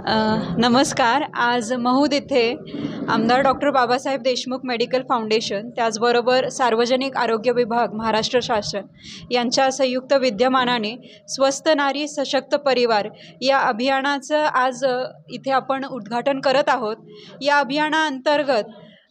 नमस्कार. आज महूद येथे आमदार doctor Babasaheb Deshmukh medical foundation त्याचबरोबर सार्वजनिक आरोग्य विभाग महाराष्ट्र शासन यांच्या संयुक्त विद्यमानाने स्वस्त नारी सशक्त परिवार या अभियानाचं आज इथे आपण उद्घाटन करत आहोत. या अभियानाअंतर्गत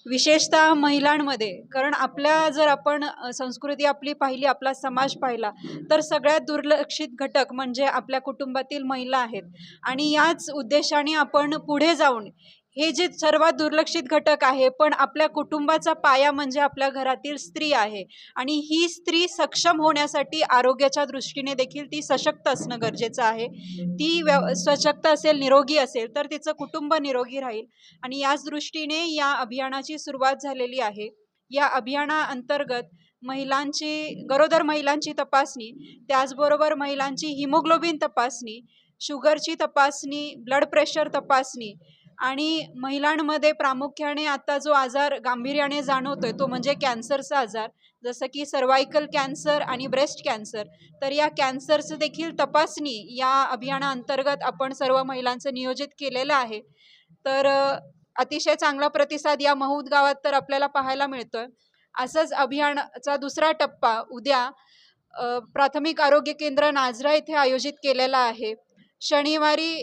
विशेषतः महिलांमध्ये. कारण आपल्या जर आपण संस्कृती आपली पाहिली आपला समाज पाहिला तर सगळ्यात दुर्लक्षित घटक म्हणजे आपल्या कुटुंबातील महिला आहेत. आणि याच उद्देशाने आपण पुढे जाऊन हे जे सर्वात दुर्लक्षित घटक आहे पण आपल्या कुटुंबाचा पाया म्हणजे आपल्या घरातील स्त्री आहे. आणि ही स्त्री सक्षम होण्यासाठी आरोग्याच्या दृष्टीने देखील ती सशक्त असणं गरजेचं आहे. ती व्यव सशक्त असेल निरोगी असेल तर तिचं कुटुंब निरोगी राहील. आणि याच दृष्टीने या अभियानाची सुरुवात झालेली आहे. या अभियानाअंतर्गत महिलांची गरोदर महिलांची तपासणी त्याचबरोबर महिलांची हिमोग्लोबिन तपासणी शुगरची तपासणी ब्लड प्रेशर तपासणी आणि महिलांमध्ये प्रामुख्याने आता जो आजार गांभीर्याने जाणवतोय तो म्हणजे कॅन्सरचा आजार. जसं की सर्वायकल कॅन्सर आणि ब्रेस्ट कॅन्सर. तर या कॅन्सरचं देखील तपासणी या अभियानाअंतर्गत आपण सर्व महिलांचं नियोजित केलेलं आहे. तर अतिशय चांगला प्रतिसाद या महूद गावात तर आपल्याला पाहायला मिळतोय. असंच अभियानाचा दुसरा टप्पा उद्या प्राथमिक आरोग्य केंद्र नाझरा इथे आयोजित केलेला आहे. शनिवारी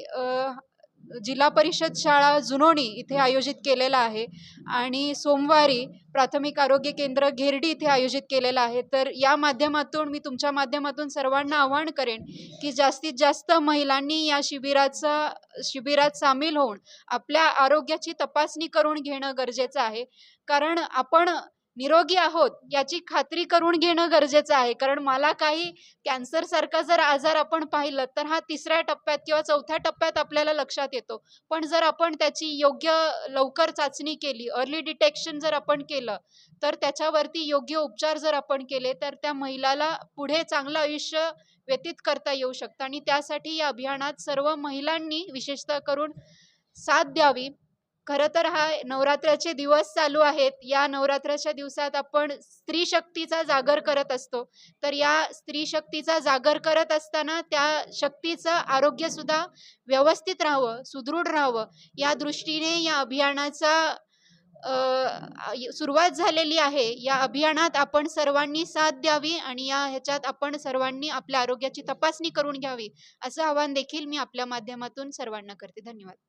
जिल्हा परिषद शाळा जुनोणी इथे आयोजित केलेला आहे आणि सोमवारी प्राथमिक आरोग्य केंद्र घेरडी इथे आयोजित केलेलं आहे. तर या माध्यमातून मी तुमच्या माध्यमातून सर्वांना आवाहन करेन की जास्तीत जास्त महिलांनी या शिबिराचा शिबिरात सामील होऊन आपल्या आरोग्याची तपासणी करून घेणं गरजेचं आहे. कारण आपण निरोगी आहोत याची खात्री करून घेणं गरजेचं आहे. कारण मला काही कॅन्सरसारखा जर आजार आपण पाहिलं तर हा तिसऱ्या टप्प्यात किंवा चौथ्या टप्प्यात आपल्याला लक्षात येतो. पण जर आपण त्याची योग्य लवकर चाचणी केली अर्ली डिटेक्शन जर आपण केलं तर त्याच्यावरती योग्य उपचार जर आपण केले तर त्या महिलाला पुढे चांगलं आयुष्य व्यतीत करता येऊ शकतं. आणि त्यासाठी या अभियानात सर्व महिलांनी विशेषतः करून साथ द्यावी. खरं तर हा नवरात्राचे दिवस चालू आहेत. या नवरात्राच्या दिवसात आपण स्त्री शक्तीचा जागर करत असतो. तर या स्त्री शक्तीचा जागर करत असताना त्या शक्तीचं आरोग्यसुद्धा व्यवस्थित राहावं सुदृढ राहावं. या दृष्टीने या अभियानाचा सुरुवात झालेली आहे. या अभियानात आपण सर्वांनी साथ द्यावी आणि या ह्याच्यात आपण सर्वांनी आपल्या आरोग्याची तपासणी करून घ्यावी. असं आवाहन देखील मी आपल्या माध्यमातून सर्वांना करते. धन्यवाद.